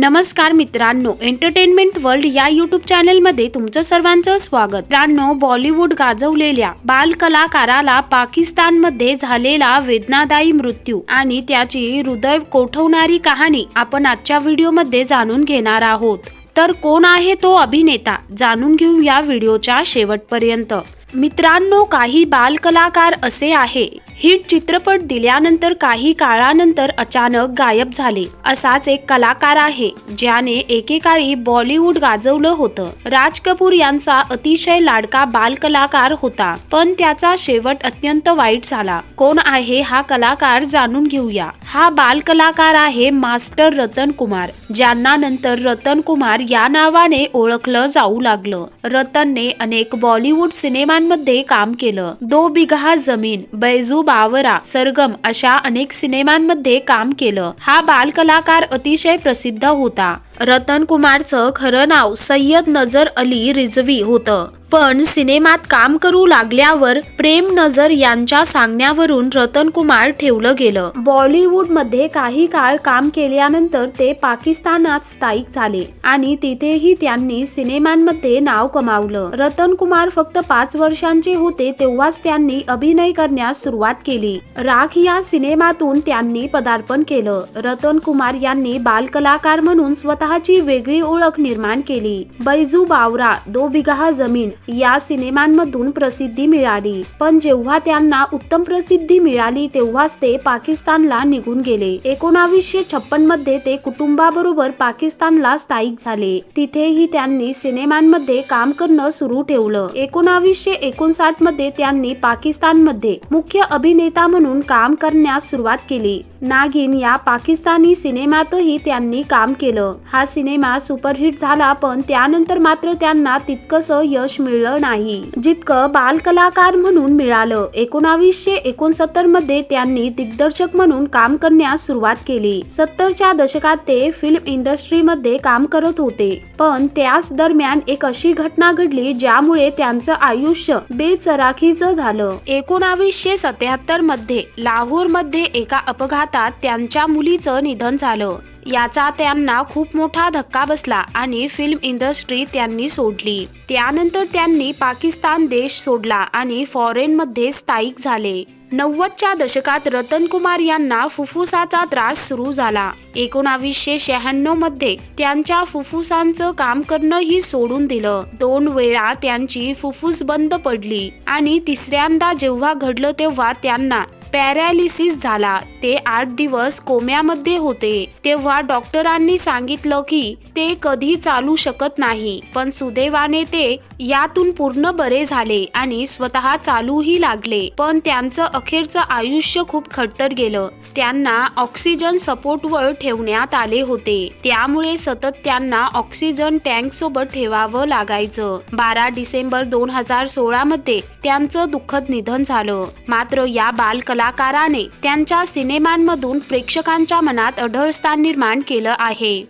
नमस्कार मित्रांनो entertainment world या युट्यूब चॅनलमध्ये तुमचं सर्वांचं स्वागत. मित्रांनो बॉलिवूड गाजवलेल्या बाल कलाकाराला पाकिस्तानमध्ये झालेला वेदनादायी मृत्यू आणि त्याची हृदय कोठवणारी कहाणी आपण आजच्या व्हिडिओमध्ये जाणून घेणार आहोत. तर कोण आहे तो अभिनेता? जाणून घेऊ या व्हिडिओच्या शेवटपर्यंत. मित्रांनो काही बालकलाकार असे आहे. हिट चित्रपट दिल्यानंतर काही काळानंतर अचानक गायब झाले. असाच एक कलाकार आहे ज्याने एकेकाळी बॉलिवूड गाजवलं होतं. राज कपूर यांचा अतिशय लाडका बाल कलाकार होता पण त्याचा शेवट अत्यंत वाईट झाला. कोण आहे हा कलाकार जाणून घेऊया. हा बाल कलाकार आहे मास्टर रतन कुमार ज्यांना नंतर रतन कुमार या नावाने ओळखलं जाऊ लागलं. रतनने अनेक बॉलिवूड सिनेमांमध्ये काम केलं. दो बिघा जमीन बैजू बावरा सरगम अशा अनेक सिनेमांमध्ये काम केलं. हा बाल कलाकार अतिशय प्रसिद्ध होता. रतन कुमारचं खरं नाव सय्यद नजर अली रिझवी होतं. पण सिनेमात काम करू लागल्यावर प्रेम नजर यांच्या सांगण्यावरून रतन कुमार ठेवलं गेलं. बॉलिवूडमध्ये काही काळ काम केल्यानंतर ते पाकिस्तानात स्थायिक झाले आणि तिथेही त्यांनी सिनेमांमध्ये नाव कमावलं. रतन कुमार फक्त पाच वर्षांचे होते तेव्हाच त्यांनी अभिनय करण्यास सुरुवात केली. राख या सिनेमातून त्यांनी पदार्पण केलं. रतन कुमार यांनी बालकलाकार म्हणून स्वतःची वेगळी ओळख निर्माण केली. बैजू बावरा दो बिघा जमीन या सिनेमांमधून प्रसिद्धी मिळाली. पण जेव्हा त्यांना उत्तम प्रसिद्धी मिळाली तेव्हाच ते पाकिस्तानला निघून गेले. एकोणावीसशे छप्पनमध्ये ते कुटुंबाबरोबर पाकिस्तानला स्थायिक झाले. तिथेही त्यांनी सिनेमांमध्ये काम करणं सुरू ठेवलं. एकोणावीसशे एकोणसाठमध्ये त्यांनी पाकिस्तानमध्ये मुख्य अभिनेता म्हणून काम करण्यास सुरुवात केली. नागिन या पाकिस्तानी सिनेमातही त्यांनी काम केलं. हा सिनेमा सुपरहिट झाला पण त्यानंतर मात्र त्यांना तितकस यश मिळलं. नाही. जितकं बाल कलाकार म्हणून मिळालं एकोणावीसशे एकोणसत्तरमध्ये त्यांनी दिग्दर्शक म्हणून काम करण्यास सुरुवात केली. सत्तरच्या दशकात ते फिल्म इंडस्ट्रीमध्ये काम करत होते. पण त्याच दरम्यान एक अशी घटना घडली ज्यामुळे त्यांचं आयुष्य बेचराखीचं झालं. एकोणावीसशे सत्याहत्तरमध्ये लाहोरमध्ये एका अपघातात त्यांच्या मुलीचं निधन झालं. याचा त्यांना खूप मोठा धक्का बसला आणि फिल्म इंडस्ट्री त्यांनी सोडली. त्यानंतर त्यांनी पाकिस्तान देश सोडला आणि फॉरेनमध्ये स्थायिक झाले. नव्वदच्या दशकात रतन कुमार यांना फुफ्फुसाचा त्रास सुरू झाला. एकोणावीसशे शहाण्णवमध्ये त्यांच्या फुफ्फुसांचं काम करणंही सोडून दिलं. दोन वेळा त्यांची फुफ्फुस बंद पडली आणि तिसऱ्यांदा जेव्हा घडलं तेव्हा त्यांना पॅरालिसिस झाला. ते आठ दिवस कोम्यामध्ये होते. तेव्हा डॉक्टरांनी सांगितलं की ते कधी चालू शकत नाही. पण सुदैवाने ते यातून पूर्ण बरे झाले आणि स्वतः चालूही लागले. पण त्यांचं अखेरचं आयुष्य खूप खडतर गेलं. त्यांना ऑक्सिजन सपोर्टवर ठेवण्यात आले होते. त्यामुळे सतत त्यांना ऑक्सिजन टँक सोबत ठेवावं लागायचं. बारा डिसेंबर दोन हजार सोळा मध्ये त्यांचं दुःखद निधन झालं. मात्र या बालकला कलाकाराने त्यांच्या सिनेमांमधून प्रेक्षकांच्या मनात अढळ स्थान निर्माण केलं आहे.